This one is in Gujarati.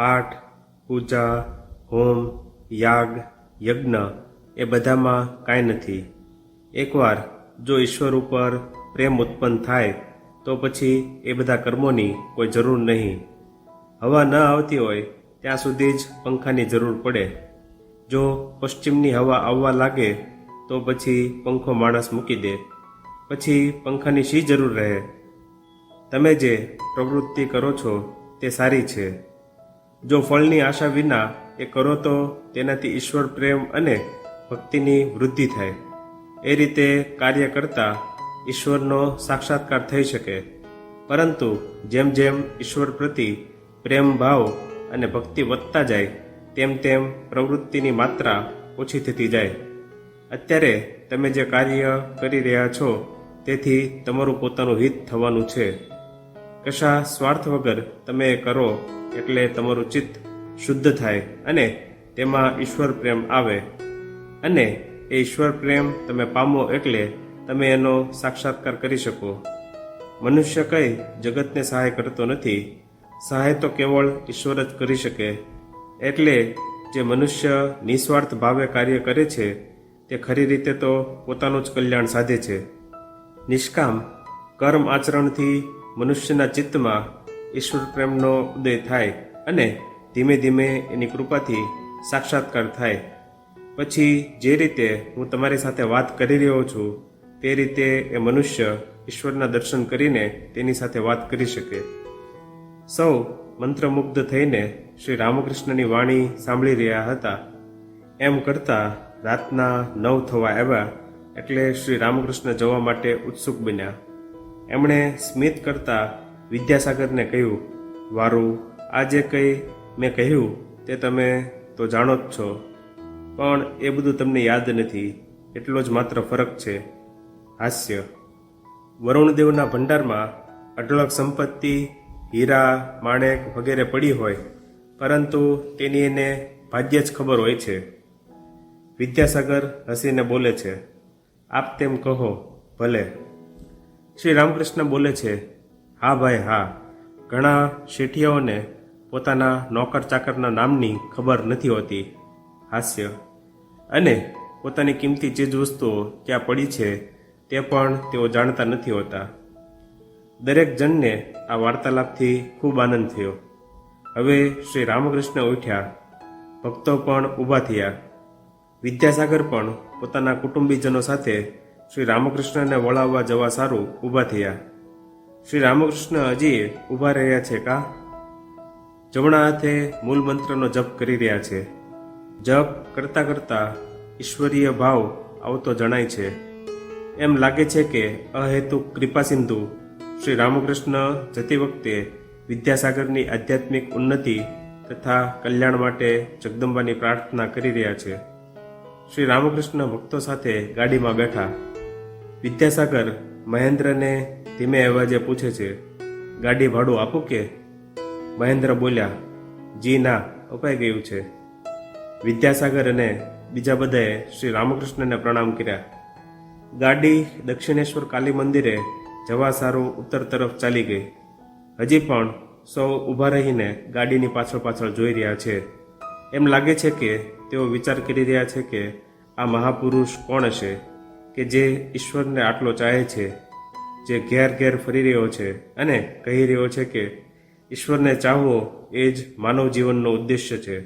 પાઠ, પૂજા, હોમ, યાગ, યજ્ઞ એ બધામાં કાંઈ નથી. એકવાર જો ઈશ્વર ઉપર પ્રેમ ઉત્પન્ન થાય, તો પછી એ બધા કર્મોની કોઈ જરૂર નહીં. હવા ન આવતી હોય, ત્યાં સુધી જ પંખાની જરૂર પડે. જો પશ્ચિમની હવા આવવા લાગે, તો પછી પંખો માણસ મૂકી દે. પછી પંખાની શી જરૂર રહે? તમે જે પ્રવૃત્તિ કરો છો, તે સારી છે. જો ફળની આશા વિના એ કરો તો તેનાથી ઈશ્વર પ્રેમ અને ભક્તિની વૃદ્ધિ થાય. એ રીતે કાર્ય કરતા ઈશ્વરનો સાક્ષાત્કાર થઈ શકે. પરંતુ જેમ જેમ ઈશ્વર પ્રતિ પ્રેમ ભાવ અને ભક્તિ વધતા જાય, તેમ તેમ પ્રવૃત્તિની માત્રા ઓછી થતી જાય. અત્યારે તમે જે કાર્ય કરી રહ્યા છો, તેથી તમારું પોતાનું હિત થવાનું છે. કશા સ્વાર્થ વગર તમે કરો એટલે તમારું ચિત્ત શુદ્ધ થાય અને તેમાં ઈશ્વર પ્રેમ આવે. અને એ ઈશ્વર પ્રેમ તમે પામો એટલે તમે એનો સાક્ષાત્કાર કરી શકો. મનુષ્ય કંઈ જગતને સહાય કરતો નથી. સહાય તો કેવળ ઈશ્વર જ કરી શકે. એટલે જે મનુષ્ય નિસ્વાર્થ ભાવે કાર્ય કરે છે, તે ખરી રીતે તો પોતાનું જ કલ્યાણ સાધે છે. નિષ્કામ કર્મ આચરણથી મનુષ્યના ચિત્તમાં ઈશ્વર પ્રેમનો ઉદય થાય અને ધીમે ધીમે એની કૃપાથી સાક્ષાત્કાર થાય. પછી જે રીતે હું તમારી સાથે વાત કરી રહ્યો છું, તે રીતે એ મનુષ્ય ઈશ્વરના દર્શન કરીને તેની સાથે વાત કરી શકે. સૌ મંત્રમુગ્ધ થઈને શ્રી રામકૃષ્ણની વાણી સાંભળી રહ્યા હતા. એમ કરતાં રાતના નવ થવા આવ્યા એટલે શ્રી રામકૃષ્ણ જવા માટે ઉત્સુક બન્યા. એમણે સ્મિત કરતા વિદ્યાસાગરને કહ્યું, વારું આ જે કંઈ મેં કહ્યું તે તમે તો જાણો જ છો, પણ એ બધું તમને યાદ નથી, એટલો જ માત્ર ફરક છે. હાસ્ય. વરુણદેવના ભંડારમાં અઢળક સંપત્તિ, હીરા, માણેક વગેરે પડી હોય, પરંતુ તેની એને ભાગ્યે જ ખબર હોય છે. વિદ્યાસાગર હસીને બોલે છે, આપ તેમ કહો, ભલે. શ્રી રામકૃષ્ણ બોલે છે, હા ભાઈ, હા. ઘણા શેઠિયાઓને પોતાના નોકર ચાકરના નામની ખબર નથી હોતી. હાસ્ય. અને પોતાની કિંમતી ચીજ વસ્તુઓ ક્યાં પડી છે, તે પણ તેઓ જાણતા નથી હોતા. દરેક જણને આ વાર્તાલાપથી ખૂબ આનંદ થયો. હવે શ્રી રામકૃષ્ણ ઉઠ્યા. ભક્તો પણ ઊભા થયા. વિદ્યાસાગર પણ પોતાના કુટુંબીજનો સાથે શ્રી રામકૃષ્ણને વળાવવા જવા સારું ઊભા થયા. શ્રી રામકૃષ્ણ હજી ઊભા રહ્યા છે કા? જમણા હાથે મૂલ મંત્રનો જપ કરી રહ્યા છે. જપ કરતા કરતા ઈશ્વરીય ભાવ આવતો જણાય છે. એમ લાગે છે કે અહેતુક કૃપાસિંધુ શ્રી રામકૃષ્ણ જતી વખતે વિદ્યાસાગરની આધ્યાત્મિક ઉન્નતિ તથા કલ્યાણ માટે જગદંબાની પ્રાર્થના કરી રહ્યા છે. શ્રી રામકૃષ્ણ ભક્તો સાથે ગાડીમાં બેઠા. વિદ્યાસાગર મહેન્દ્રને ધીમે અવાજે પૂછે છે, ગાડી ભાડું આપું કે? મહેન્દ્ર બોલ્યા, જી ના, અપાઈ ગયું છે. વિદ્યાસાગર અને બીજા બધાએ શ્રી રામકૃષ્ણને પ્રણામ કર્યા. ગાડી દક્ષિણેશ્વર કાલી મંદિરે જવા સારું ઉત્તર તરફ ચાલી ગઈ. હજી પણ સૌ ઊભા રહીને ગાડીની પાછળ પાછળ જોઈ રહ્યા છે. એમ લાગે છે કે તેઓ વિચાર કરી રહ્યા છે કે આ મહાપુરુષ કોણ હશે? કે જે ઈશ્વરને આટલો ચાહે છે, જે ઘેર ઘેર ફરી રહ્યો છે અને કહી રહ્યો છે કે ઈશ્વરને ચાહવો એ જ માનવ જીવનનો ઉદ્દેશ્ય છે.